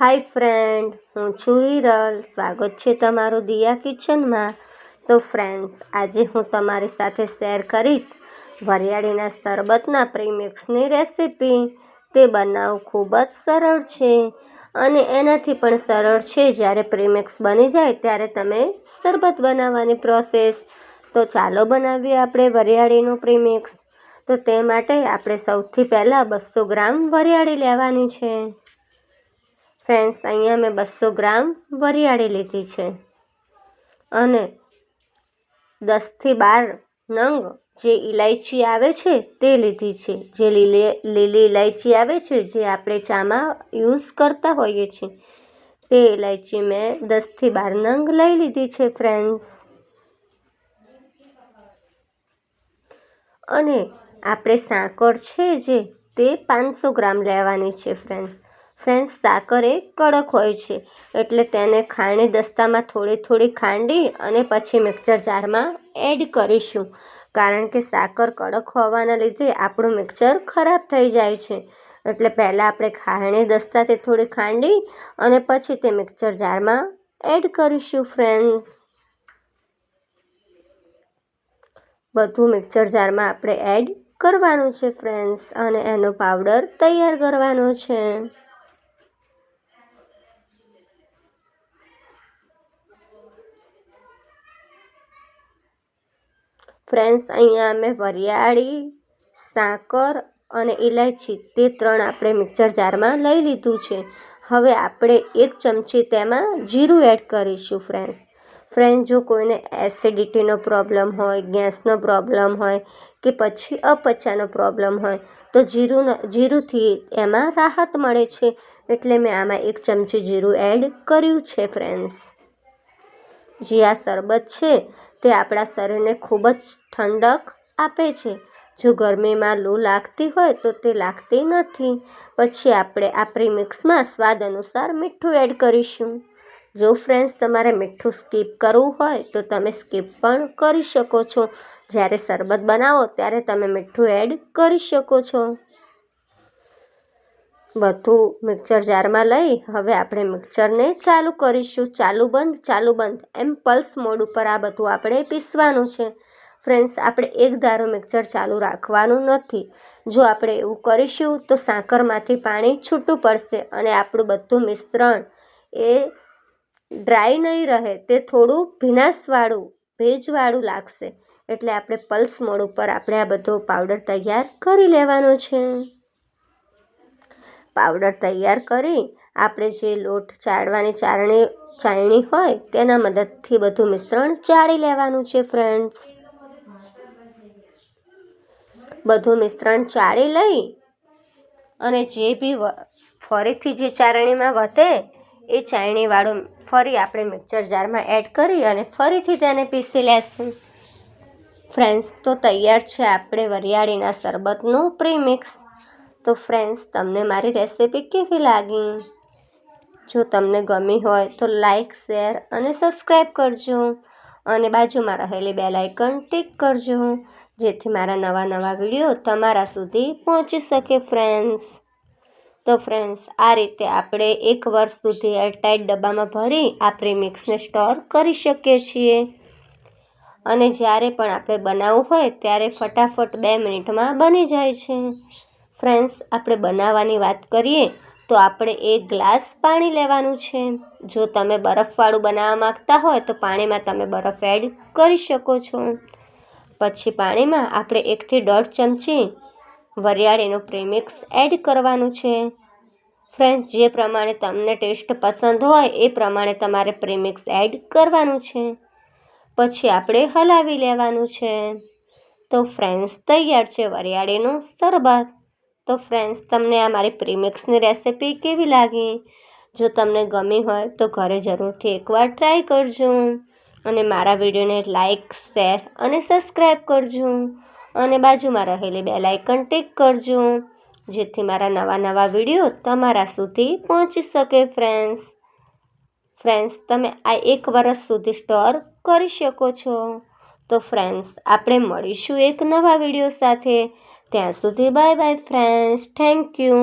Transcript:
હાય friend, હું છું હિરલ. સ્વાગત છે તમારું દિયા કિચનમાં. તો ફ્રેન્ડ્સ, આજે હું તમારી સાથે શેર કરીશ વરિયાળીના શરબતના પ્રીમિક્સની રેસીપી. તે બનાવવું ખૂબ જ સરળ છે અને એનાથી પણ સરળ છે. જ્યારે પ્રીમિક્સ બની જાય ત્યારે તમે શરબત બનાવવાની પ્રોસેસ. તો ચાલો બનાવીએ આપણે વરિયાળીનું પ્રીમિક્સ. તો તે માટે આપણે સૌથી પહેલાં બસો ગ્રામ વરિયાળી લેવાની છે. ફ્રેન્ડ્સ, અહીંયા મેં બસો ગ્રામ વરિયાળી લીધી છે. અને દસથી બાર નંગ જે ઇલાયચી આવે છે તે લીધી છે. જે લીલી લીલી ઇલાયચી આવે છે જે આપણે ચામાં યુઝ કરતા હોઈએ છીએ. તે ઇલાયચી મેં દસથી બાર નંગ લઈ લીધી છે, ફ્રેન્ડ્સ. અને આપણે સાકર છે જે તે પાંચસો ગ્રામ લેવાની છે ફ્રેન્ડ ફ્રેન્ડ્સ, સાકર એ કડક હોય છે. એટલે તેને ખાંડની દસ્તામાં થોડી થોડી ખાંડી અને પછી મિક્સર જારમાં એડ કરીશું. કારણ કે સાકર કડક હોવાના લીધે આપણું મિક્સર ખરાબ થઈ જાય છે. એટલે પહેલાં આપણે ખાણી દસ્તાથી થોડી ખાંડી અને પછી તે મિક્સર જારમાં એડ કરીશું, ફ્રેન્ડ્સ. બધું મિક્સર જારમાં આપણે એડ કરવાનું છે, ફ્રેન્ડ્સ, અને એનો પાવડર તૈયાર કરવાનો છે. ફ્રેન્ડ્સ અહીંયા અમે વરિયાળી, સાકર અને ઇલાયચી તે ત્રણ આપણે મિક્સર જારમાં લઈ લીધું છે. હવે આપણે એક ચમચી તેમાં જીરું એડ કરીશું ફ્રેન્ડ. ફ્રેન્ડ, જો કોઈને એસિડિટીનો પ્રોબ્લેમ હોય, ગેસનો પ્રોબ્લેમ હોય કે પછી અપચાનો પ્રોબ્લેમ હોય, તો જીરું જીરુંથી એમાં રાહત મળે છે. એટલે મેં આમાં એક ચમચી જીરું એડ કર્યું છે, ફ્રેન્ડ્સ. જે આ શરબત છે તે આપણા શરીરને ખૂબ જ ઠંડક આપે છે. જો ગરમીમાં લૂ લાગતી હોય તો તે લાગતી નથી. પછી આપણે આ પ્રીમિક્સમાં સ્વાદ અનુસાર મીઠું એડ કરીશું. જો ફ્રેન્ડ્સ, તમારે મીઠું સ્કીપ કરવું હોય તો તમે સ્કીપ પણ કરી શકો છો. જ્યારે શરબત બનાવો ત્યારે તમે મીઠું એડ કરી શકો છો. બધું મિક્સર જારમાં લઈ હવે આપણે મિક્સરને ચાલુ કરીશું. ચાલુ બંધ ચાલુ બંધ. એમ પલ્સ મોડ ઉપર આ બધું આપણે પીસવાનું છે. ફ્રેન્ડ્સ, આપણે એક ધારો મિક્સર ચાલુ રાખવાનું નથી. જો આપણે એવું કરીશું તો સાકરમાંથી પાણી છૂટું પડશે અને આપણું બધું મિશ્રણ એ ડ્રાય નહીં રહે. તે થોડું ભીનાશવાળું, ભેજવાળું લાગશે. એટલે આપણે પલ્સ મોડ ઉપર આપણે આ બધો પાવડર તૈયાર કરી લેવાનો છે. પાવડર તૈયાર કરી આપણે જે લોટ ચાળવાની ચારણી ચાળણી હોય તેના મદદથી બધું મિશ્રણ ચાળી લેવાનું છે ફ્રેન્ડ્સ બધું મિશ્રણ ચાળી લઈ અને જે બી ફરીથી જે ચારણીમાં વધે એ ચાળણીવાળું ફરી આપણે મિક્સર જારમાં એડ કરી અને ફરીથી તેને પીસી લેશું. ફ્રેન્ડ્સ તો તૈયાર છે આપણે વરિયાળીના શરબતનું પ્રીમિક્સ તો ફ્રેન્ડ્સ તમને મારી રેસિપી કેવી લાગી? જો તમને ગમી હોય તો લાઇક શેર અને સબસ્ક્રાઈબ કરજો. અને બાજુમાં રહેલી બેલ આઇકન ટિક કરજો, જેથી મારા નવા નવા વીડિયો તમારા સુધી પહોંચી શકે ફ્રેન્ડ્સ તો ફ્રેન્ડ્સ આ રીતે આપણે એક વર્ષ સુધી એરટાઇટ ડબ્બામાં ભરી આ પ્રીમિક્સને સ્ટોર કરી શકીએ છીએ. અને જ્યારે પણ આપણે બનાવવું હોય ત્યારે ફટાફટ બે મિનિટમાં બની જાય છે. ફ્રેન્ડ્સ, આપણે બનાવવાની વાત કરીએ તો આપણે એક ગ્લાસ પાણી લેવાનું છે. જો તમે બરફવાળું બનાવવા માગતા હોય તો પાણીમાં તમે બરફ એડ કરી શકો છો. પછી પાણીમાં આપણે એકથી દોઢ ચમચી વરિયાળીનું પ્રેમિક્સ એડ કરવાનું છે. ફ્રેન્ડ્સ, જે પ્રમાણે તમને ટેસ્ટ પસંદ હોય એ પ્રમાણે તમારે પ્રેમિક્સ એડ કરવાનું છે. પછી આપણે હલાવી લેવાનું છે. તો ફ્રેન્ડ્સ, તૈયાર છે વરિયાળીનું શરબત. તો ફ્રેન્ડ્સ તમને આ મારી પ્રીમિક્સની રેસિપી કેવી લાગી? જો તમને ગમી હોય તો ઘરે જરૂરથી એકવાર ટ્રાય કરજો અને મારા વિડીયોને લાઇક શેર અને સબસ્ક્રાઈબ કરજો અને બાજુમાં રહેલી બે લાઇકન ટિક કરજો, જેથી મારા નવા નવા વીડિયો તમારા સુધી પહોંચી શકે ફ્રેન્ડ્સ ફ્રેન્ડ્સ તમે આ એક વર્ષ સુધી સ્ટોર કરી શકો છો. તો ફ્રેન્ડ્સ આપણે મળીશું એક નવા વીડિયો સાથે. ત્યાં સુધી bye bye friends thank you